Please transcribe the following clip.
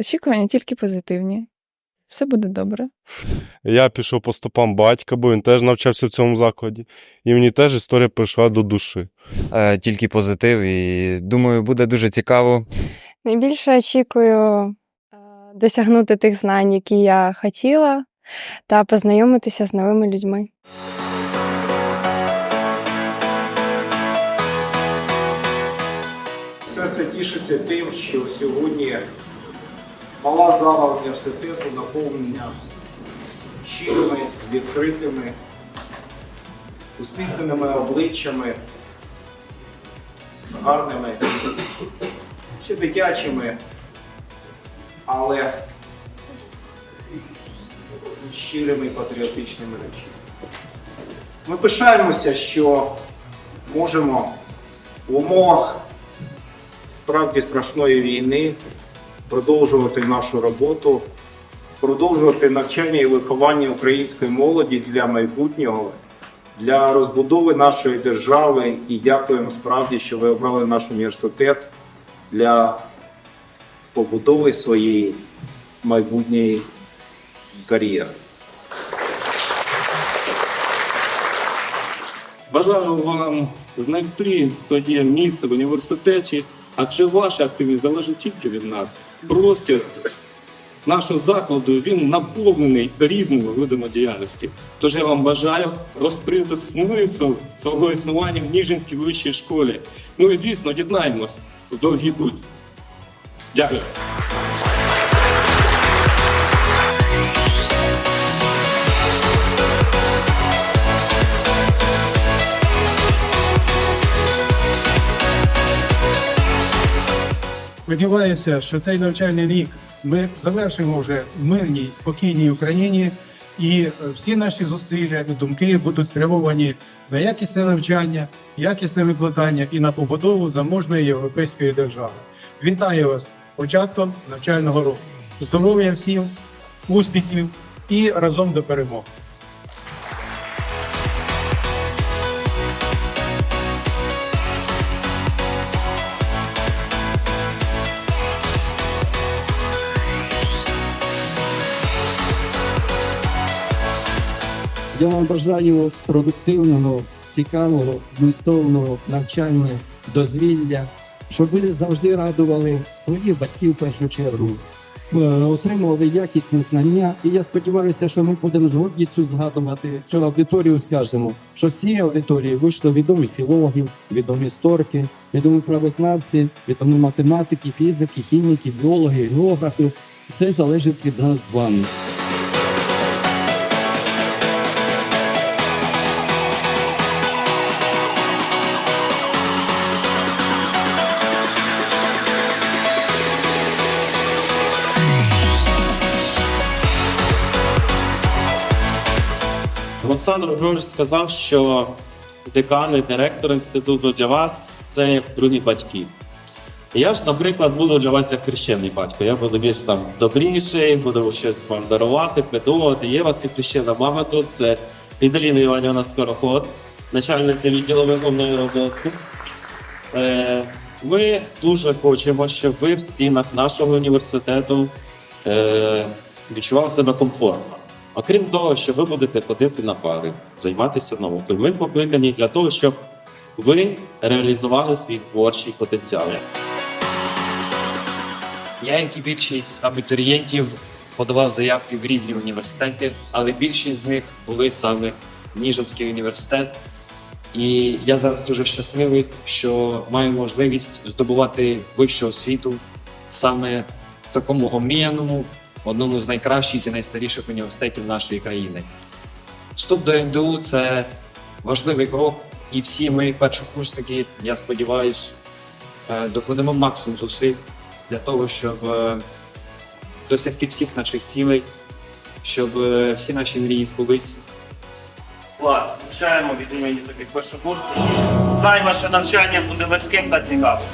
Очікування тільки позитивні. Все буде добре. Я пішов по стопам батька, бо він теж навчався в цьому закладі. І мені теж історія прийшла до душі. Е, Тільки позитив, і думаю, буде дуже цікаво. Найбільше очікую е, досягнути тих знань, які я хотіла, та познайомитися з новими людьми. Серце тішиться тим, що сьогодні мала зала університету наповнена щирими, відкритими, усміхненими обличчями, гарними, ще дитячими, але щирими і патріотичними речами. Ми пишаємося, що можемо в умовах справді страшної війни, продовжувати нашу роботу, продовжувати навчання і виховання української молоді для майбутнього, для розбудови нашої держави. І дякуємо справді, що ви обрали наш університет для побудови своєї майбутньої кар'єри. Бажаю вам знайти своє місце в університеті, адже ваша активність залежить тільки від нас. Простір нашого закладу він наповнений різними видами діяльності. Тож я вам бажаю розкрити смисл свого існування в Ніжинській вищій школі. Ну і звісно, єднаємось в довгий путь. Дякую. Сподіваюся, що цей навчальний рік ми завершимо вже в мирній, спокійній Україні, і е, всі наші зусилля і думки будуть спрямовані на якісне навчання, якісне викладання і на побудову заможної європейської держави. Вітаю вас початком навчального року. Здоров'я всім, успіхів і разом до перемоги! Я вам бажаю продуктивного, цікавого, змістовного навчання, дозвілля, щоб ви завжди радували своїх батьків в першу чергу, е, отримували якісні знання. І я сподіваюся, що ми будемо з гордістю згадувати цю аудиторію. Скажемо, що з цієї аудиторії вийшло відомі філологи, відомі історики, відомі правознавці, відомі математики, фізики, хіміки, біологи, географи. Все залежить від нас з вами. Олександр Григорович сказав, що декан і директор інституту для вас це як другі батьки. Я ж, наприклад, буду для вас як хрещений батько. Я буду більш там добріший, буду щось вам дарувати, придумувати. Є у вас і хрещена мама тут, це Відаліна Іванівна Скороход, начальниця відділу виховної роботи. Е, Ми дуже хочемо, щоб ви в стінах нашого університету е, відчували себе комфортно. Окрім того, що ви будете ходити на пари, займатися наукою. Ми покликані для того, щоб ви реалізували свій творчий потенціал. Я, як і більшість абітурієнтів, подавав заявки в різні університети, але більшість з них були саме Ніжинський університет. І я зараз дуже щасливий, що маю можливість здобувати вищу освіту саме в такому оміяному, одному з найкращих і найстаріших університетів нашої країни. Вступ до НДУ це важливий крок, і всі ми першокурсники, я сподіваюся, докладемо максимум зусиль для того, щоб е, досягти всіх наших цілей, щоб е, всі наші мрії збулись. Влад, вручаємо від імені таких першокурсників. Хай ваше навчання буде легким та цікавим.